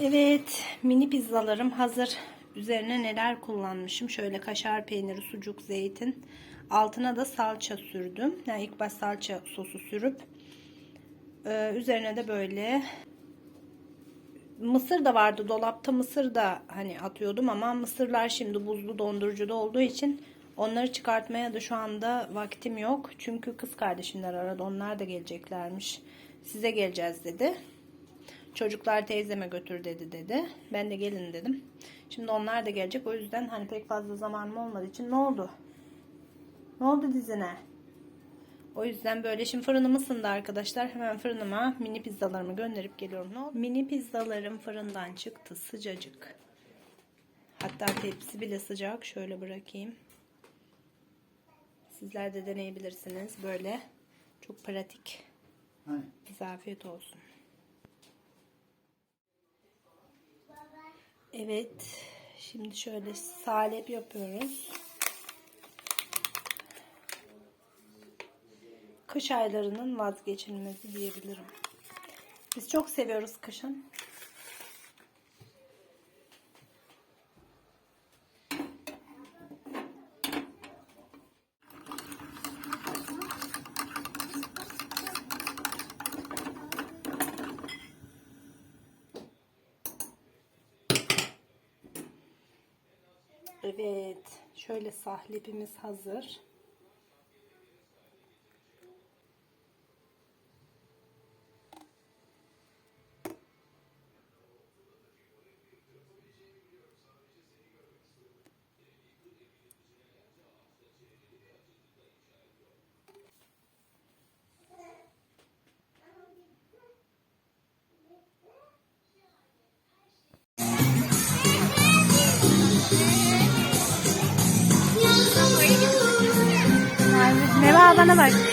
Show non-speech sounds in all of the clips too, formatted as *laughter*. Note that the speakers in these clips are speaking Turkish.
Evet, mini pizzalarım hazır. Üzerine neler kullanmışım? Şöyle kaşar peyniri, sucuk, zeytin. Altına da salça sürdüm. Yani ilk baş salça sosu sürüp e, üzerine de böyle mısır da vardı dolapta mısır da hani atıyordum ama mısırlar şimdi buzlu dondurucuda olduğu için onları çıkartmaya da şu anda vaktim yok. Çünkü kız kardeşimler aradı onlar da geleceklermiş. Size geleceğiz dedi. Çocuklar teyzeme götür dedi dedi. Ben de gelin dedim. Şimdi onlar da gelecek. O yüzden hani pek fazla zamanım olmadığı için ne oldu? Ne oldu dizine? O yüzden böyle şimdi fırınım ısındı arkadaşlar. Hemen fırınıma mini pizzalarımı gönderip geliyorum. Ne oldu? Mini pizzalarım fırından çıktı sıcacık. Hatta tepsi bile sıcak. Şöyle bırakayım. Sizler de deneyebilirsiniz. Böyle çok pratik. Hani? Bize afiyet olsun. Evet. Şimdi şöyle salep yapıyoruz. Kış aylarının vazgeçilmezi diyebilirim. Biz çok seviyoruz kışın. Evet. Şöyle sahlepimiz hazır. Like.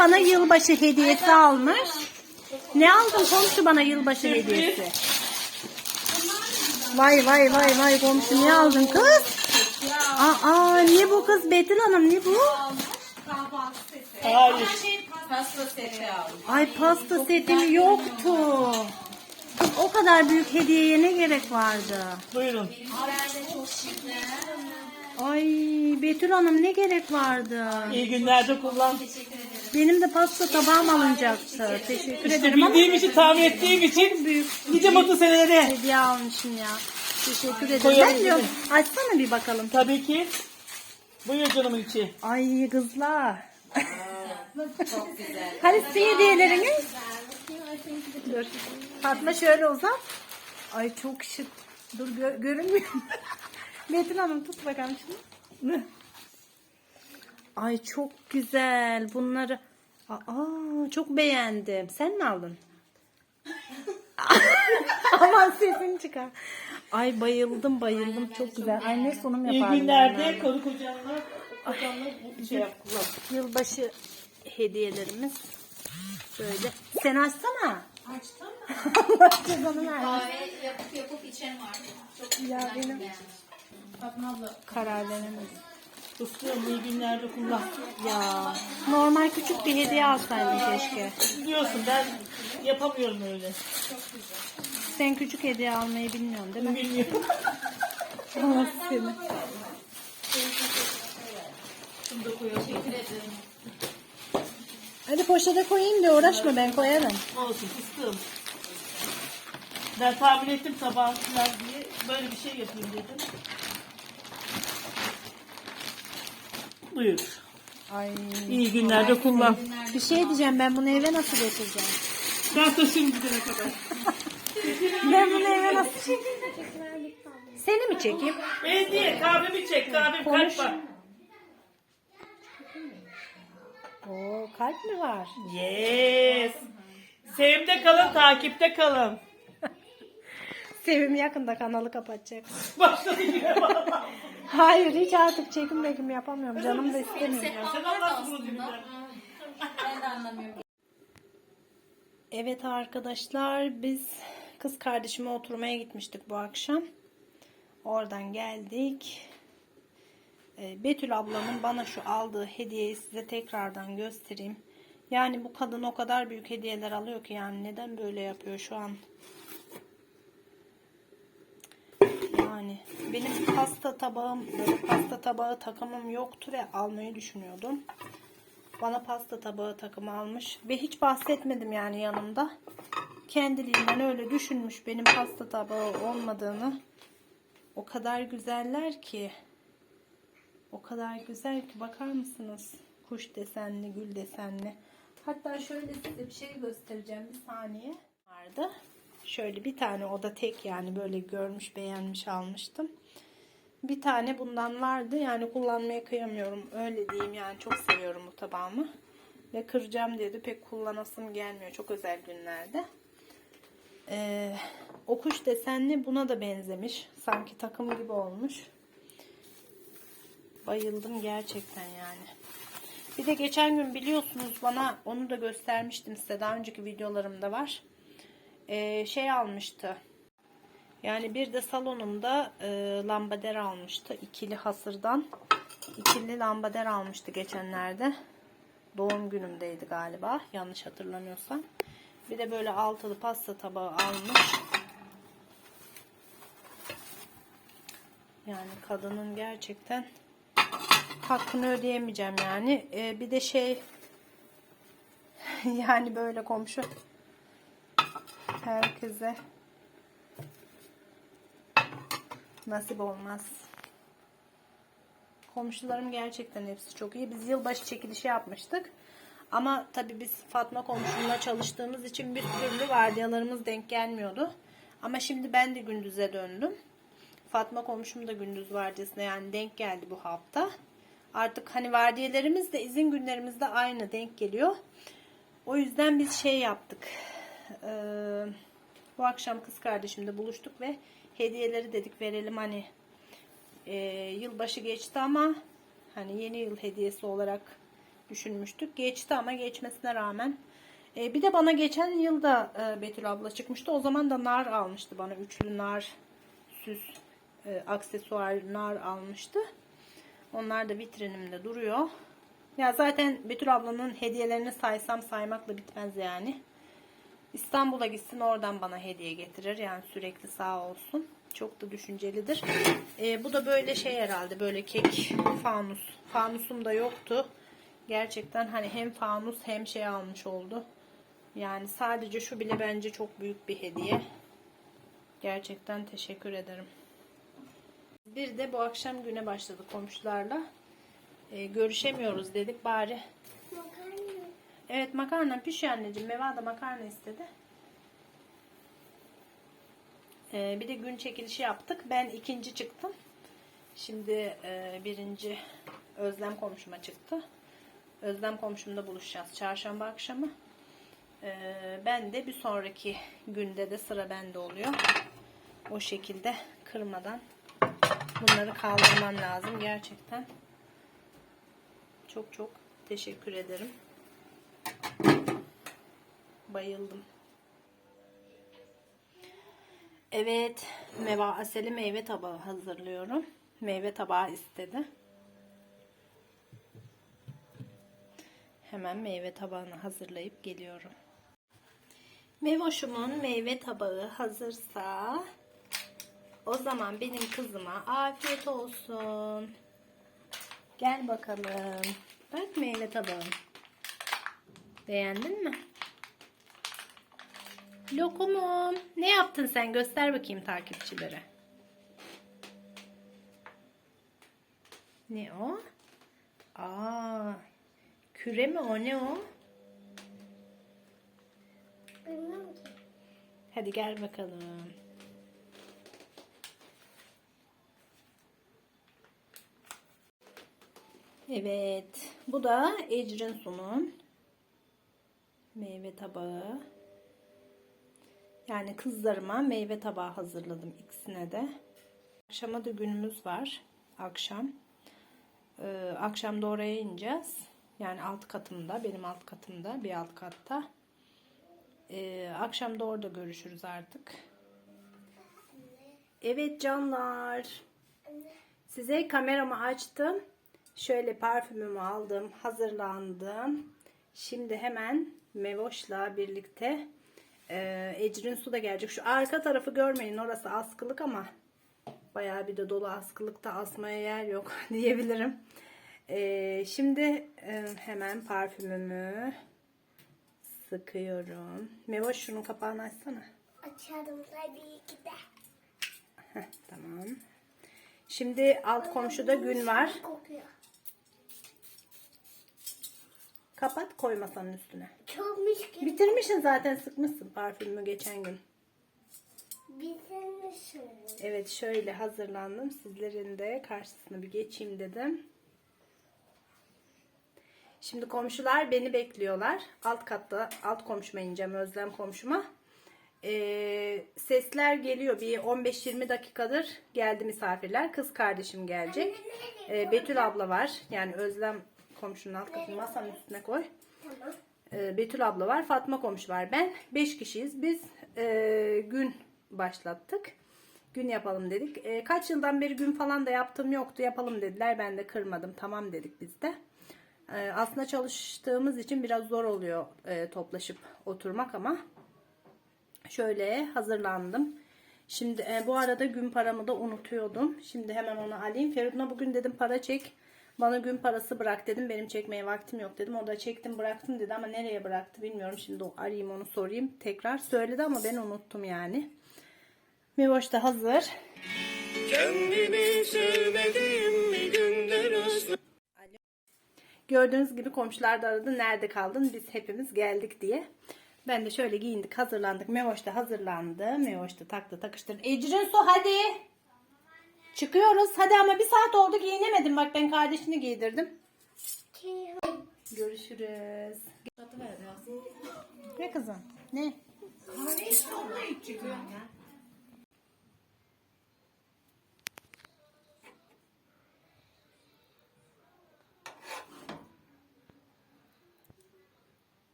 Bana yılbaşı hediyesi almış. Ne aldın komşu bana yılbaşı hediyesi? Vay vay vay vay komşu ne aldın kız? Aa ne bu kız Betül Hanım ne bu? Hayır. Ay pasta setim yoktu. Kız o kadar büyük hediyeye ne gerek vardı? Buyurun. Ay Betül Hanım ne gerek vardı? İyi günlerde kullan. Benim de pasta tabağım alınacaktı. Teşekkür İşte ederim ama bildiğim için, tahmin ettiğim için nice mutlu senelere. hediye almışım ya. Teşekkür ederim. Koyalım Ben diyorum açsana bir bakalım. Tabii ki. Buyur canımın içi. Ay kızlar. Çok güzel. *laughs* Hani sizin hediyeleriniz? Dur. Fatma şöyle uzat. Ay çok şık. Dur gö- görünmüyor. *laughs* Metin Hanım tut bakalım şunu. *laughs* Ay çok güzel. Bunları Aa çok beğendim. Sen mi aldın? *laughs* Aman sesin çıkar. Ay bayıldım bayıldım çok güzel. Ay ne sunum İyi yapardım. günlerde karı kocanla kocanla bu şey yap kullan. Yılbaşı hediyelerimiz böyle. Sen açsana. Açtım. *laughs* Allah cezanı vermesin. Kahve yapıp yapıp içen vardı. Çok Ya benim Fatma abla. karar veremedim. Fıstığım iyi günlerde kullan. Ya normal küçük bir hediye alsaydın keşke. Biliyorsun ben yapamıyorum öyle. Sen küçük hediye almayı bilmiyorsun değil mi? Bilmiyorum. *laughs* Allah seni. Şunu da koyalım. Hadi poşete koyayım diye uğraşma ben koyarım. Olsun fıstığım. Ben tahmin ettim sabah falan diye böyle bir şey yapayım dedim. Buyur. Ay. İyi günlerde kullan. Bir şey diyeceğim ben bunu eve nasıl götüreceğim? Ben taşırım gidene kadar. *laughs* Ben bunu eve nasıl Seni mi çekeyim? Beni değil kahvemi çek kahvem Konuş. kalp var. Oo kalp mi var? Yes. Sevimde kalın takipte kalın. Sevim yakında kanalı kapatacak. *laughs* Başladı yine. Hayır hiç artık çekim mekim yapamıyorum. Canım da istemiyor. Sen anlarsın bunu. Evet arkadaşlar biz kız kardeşime oturmaya gitmiştik bu akşam. Oradan geldik. Ee, Betül ablamın bana şu aldığı hediyeyi size tekrardan göstereyim. Yani bu kadın o kadar büyük hediyeler alıyor ki yani neden böyle yapıyor şu an? Yani benim pasta tabağım, böyle pasta tabağı takımım yoktu ve almayı düşünüyordum. Bana pasta tabağı takımı almış ve hiç bahsetmedim yani yanımda. Kendiliğinden öyle düşünmüş benim pasta tabağı olmadığını. O kadar güzeller ki. O kadar güzel ki bakar mısınız? Kuş desenli, gül desenli. Hatta şöyle size bir şey göstereceğim bir saniye. Vardı. Şöyle bir tane o da tek yani böyle görmüş beğenmiş almıştım. Bir tane bundan vardı. Yani kullanmaya kıyamıyorum. Öyle diyeyim yani. Çok seviyorum bu tabağımı. Ve kıracağım dedi. Pek kullanasım gelmiyor. Çok özel günlerde. Ee, o desenli buna da benzemiş. Sanki takım gibi olmuş. Bayıldım gerçekten yani. Bir de geçen gün biliyorsunuz bana onu da göstermiştim size. Daha önceki videolarımda var. Ee, şey almıştı. Yani bir de salonumda e, lambader almıştı. ikili hasırdan. ikili lambader almıştı geçenlerde. Doğum günümdeydi galiba. Yanlış hatırlamıyorsam. Bir de böyle altılı pasta tabağı almış. Yani kadının gerçekten hakkını ödeyemeyeceğim yani. E, bir de şey *laughs* yani böyle komşu herkese nasip olmaz. Komşularım gerçekten hepsi çok iyi. Biz yılbaşı çekilişi yapmıştık. Ama tabii biz Fatma komşumla çalıştığımız için bir türlü vardiyalarımız denk gelmiyordu. Ama şimdi ben de gündüze döndüm. Fatma komşum da gündüz vardiyasına yani denk geldi bu hafta. Artık hani vardiyalarımız da izin günlerimiz de aynı denk geliyor. O yüzden biz şey yaptık. Ee, bu akşam kız kardeşimle buluştuk ve hediyeleri dedik verelim hani e, yılbaşı geçti ama hani yeni yıl hediyesi olarak düşünmüştük. Geçti ama geçmesine rağmen e, bir de bana geçen yılda e, Betül abla çıkmıştı. O zaman da nar almıştı bana. Üçlü nar, süs, e, aksesuar nar almıştı. Onlar da vitrinimde duruyor. Ya zaten Betül ablanın hediyelerini saysam saymakla bitmez yani. İstanbul'a gitsin oradan bana hediye getirir. Yani sürekli sağ olsun. Çok da düşüncelidir. Ee, bu da böyle şey herhalde. Böyle kek fanus. Fanusum da yoktu. Gerçekten hani hem fanus hem şey almış oldu. Yani sadece şu bile bence çok büyük bir hediye. Gerçekten teşekkür ederim. Bir de bu akşam güne başladık komşularla. Ee, görüşemiyoruz dedik bari. Evet makarna pişiyor anneciğim. Meva da makarna istedi. Ee, bir de gün çekilişi yaptık. Ben ikinci çıktım. Şimdi e, birinci Özlem komşuma çıktı. Özlem komşumda buluşacağız çarşamba akşamı. Ee, ben de bir sonraki günde de sıra bende oluyor. O şekilde kırmadan bunları kaldırmam lazım gerçekten. Çok çok teşekkür ederim. Bayıldım. Evet, meva aseli meyve tabağı hazırlıyorum. Meyve tabağı istedi. hemen meyve tabağını hazırlayıp geliyorum. Mevoşumun meyve tabağı hazırsa o zaman benim kızıma afiyet olsun. Gel bakalım. Bak meyve tabağım. Beğendin mi? Lokumum. Ne yaptın sen? Göster bakayım takipçilere. Ne o? Aa, küre mi o? Ne o? Bilmiyorum ki. Hadi gel bakalım. Evet. Bu da Ecrin Su'nun meyve tabağı. Yani kızlarıma meyve tabağı hazırladım ikisine de. Akşama da günümüz var. Akşam. Ee, akşam da oraya ineceğiz. Yani alt katımda, benim alt katımda, bir alt katta. Ee, akşam da orada görüşürüz artık. Evet canlar. Size kameramı açtım. Şöyle parfümümü aldım. Hazırlandım. Şimdi hemen Mevoş'la birlikte e, Ecrin Su da gelecek. Şu arka tarafı görmeyin. Orası askılık ama bayağı bir de dolu askılıkta asmaya yer yok *laughs* diyebilirim. E, şimdi e, hemen parfümümü sıkıyorum. Mevoş şunun kapağını açsana. Açarım tabii ki de. Heh, tamam. Şimdi alt komşuda gün var. Kokuyor. Kapat koy masanın üstüne. Çok mis gibi. Bitirmişsin zaten sıkmışsın parfümü geçen gün. Bitirmişim. Evet şöyle hazırlandım. Sizlerin de karşısına bir geçeyim dedim. Şimdi komşular beni bekliyorlar. Alt katta alt komşuma ineceğim Özlem komşuma. Ee, sesler geliyor. Bir 15-20 dakikadır geldi misafirler. Kız kardeşim gelecek. Ee, Betül abla var. Yani Özlem komşunun alt katını masanın üstüne koy. Tamam. Ee, Betül abla var, Fatma komşu var. Ben 5 kişiyiz. Biz e, gün başlattık. Gün yapalım dedik. E, kaç yıldan beri gün falan da yaptığım yoktu. Yapalım dediler. Ben de kırmadım. Tamam dedik biz de. E, aslında çalıştığımız için biraz zor oluyor e, toplaşıp oturmak ama şöyle hazırlandım. Şimdi e, bu arada gün paramı da unutuyordum. Şimdi hemen onu alayım. Feridun'a bugün dedim para çek. Bana gün parası bırak dedim. Benim çekmeye vaktim yok dedim. O da çektim bıraktım dedi ama nereye bıraktı bilmiyorum. Şimdi arayayım onu sorayım. Tekrar söyledi ama ben unuttum yani. Mivoş da hazır. Kendimi sevmediğim bir günde rastladım. Gördüğünüz gibi komşular da aradı. Nerede kaldın? Biz hepimiz geldik diye. Ben de şöyle giyindik, hazırlandık. Mevoş da hazırlandı. Mevoş da taktı, takıştırdı. Ecrin su hadi. Çıkıyoruz. Hadi ama bir saat oldu giyinemedim. Bak ben kardeşini giydirdim. Görüşürüz. Ne kızım? Ne?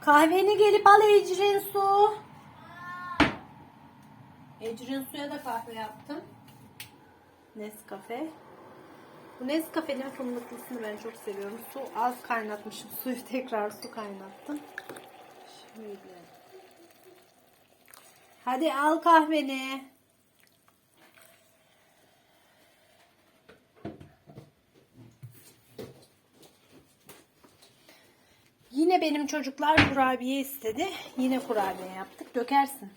Kahveni gelip al Ecrin su. Ecrin suya da kahve yaptım. Nescafe. Bu Nescafe'nin fındıklısını ben çok seviyorum. Su az kaynatmışım. Suyu tekrar su kaynattım. Şöyle. Hadi al kahveni. Yine benim çocuklar kurabiye istedi. Yine kurabiye yaptık. Dökersin.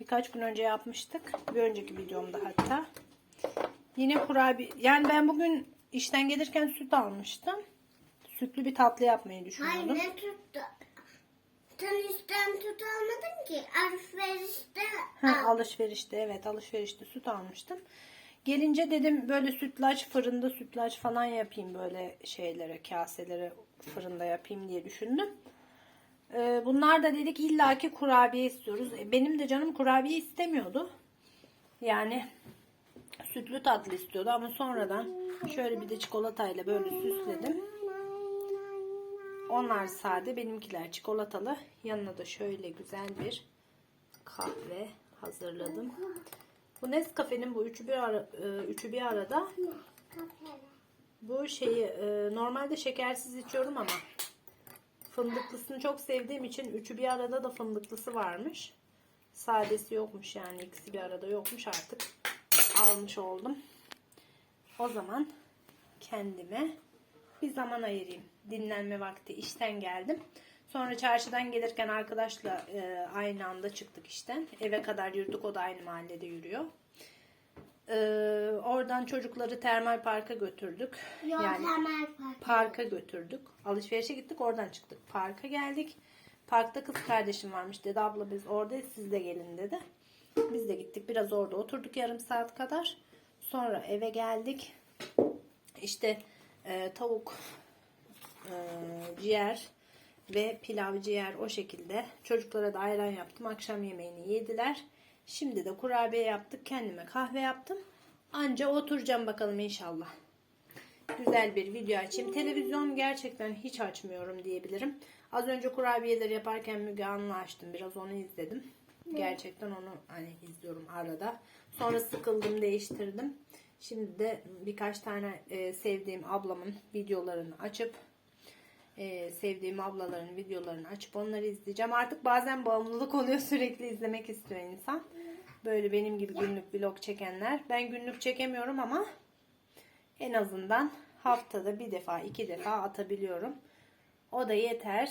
Birkaç gün önce yapmıştık. Bir önceki videomda hatta. Yine kurabiye. Yani ben bugün işten gelirken süt almıştım. Sütlü bir tatlı yapmayı düşünüyordum. Hayır ne tuttu? Sen üstten tut almadın ki. Alışverişte Ha, alışverişte evet alışverişte süt almıştım. Gelince dedim böyle sütlaç fırında sütlaç falan yapayım böyle şeylere kaselere fırında yapayım diye düşündüm. Ee, bunlar da dedik illaki kurabiye istiyoruz. E, benim de canım kurabiye istemiyordu. Yani sütlü tatlı istiyordu ama sonradan şöyle bir de çikolatayla böyle süsledim. Onlar sade benimkiler çikolatalı. Yanına da şöyle güzel bir kahve hazırladım. Bu Nescafe'nin bu üçü bir ara, e, üçü bir arada. Bu şeyi e, normalde şekersiz içiyorum ama fındıklısını çok sevdiğim için üçü bir arada da fındıklısı varmış. Sadesi yokmuş yani ikisi bir arada yokmuş artık almış oldum. O zaman kendime bir zaman ayırayım. Dinlenme vakti işten geldim. Sonra çarşıdan gelirken arkadaşla e, aynı anda çıktık işten. Eve kadar yürüdük. O da aynı mahallede yürüyor. E, oradan çocukları termal parka götürdük. Yok yani hemen fark. parka götürdük. Alışverişe gittik. Oradan çıktık. Parka geldik. Parkta kız kardeşim varmış dedi. Abla biz oradayız siz de gelin dedi. Biz de gittik. Biraz orada oturduk yarım saat kadar. Sonra eve geldik. İşte e, tavuk e, ciğer ve pilav ciğer o şekilde. Çocuklara da ayran yaptım. Akşam yemeğini yediler. Şimdi de kurabiye yaptık. Kendime kahve yaptım. Anca oturacağım bakalım inşallah. Güzel bir video açayım. Televizyon gerçekten hiç açmıyorum diyebilirim. Az önce kurabiyeleri yaparken Müge Anlı açtım. Biraz onu izledim. Gerçekten onu hani izliyorum arada. Sonra sıkıldım değiştirdim. Şimdi de birkaç tane e, sevdiğim ablamın videolarını açıp e, sevdiğim ablaların videolarını açıp onları izleyeceğim. Artık bazen bağımlılık oluyor sürekli izlemek istiyor insan. Böyle benim gibi günlük vlog çekenler. Ben günlük çekemiyorum ama en azından haftada bir defa iki defa atabiliyorum. O da yeter.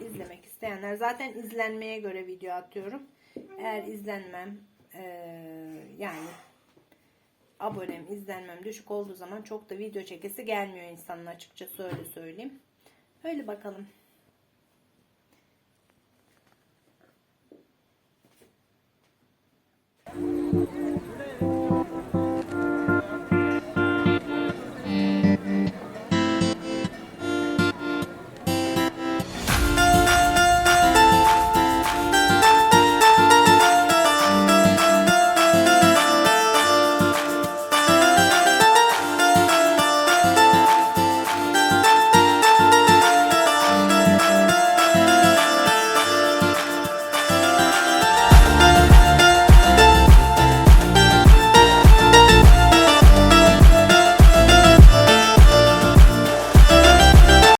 İzlemek isteyenler. Zaten izlenmeye göre video atıyorum. Eğer izlenmem eee, yani abonem, izlenmem düşük olduğu zaman çok da video çekesi gelmiyor insanın açıkçası öyle söyleyeyim. Öyle bakalım.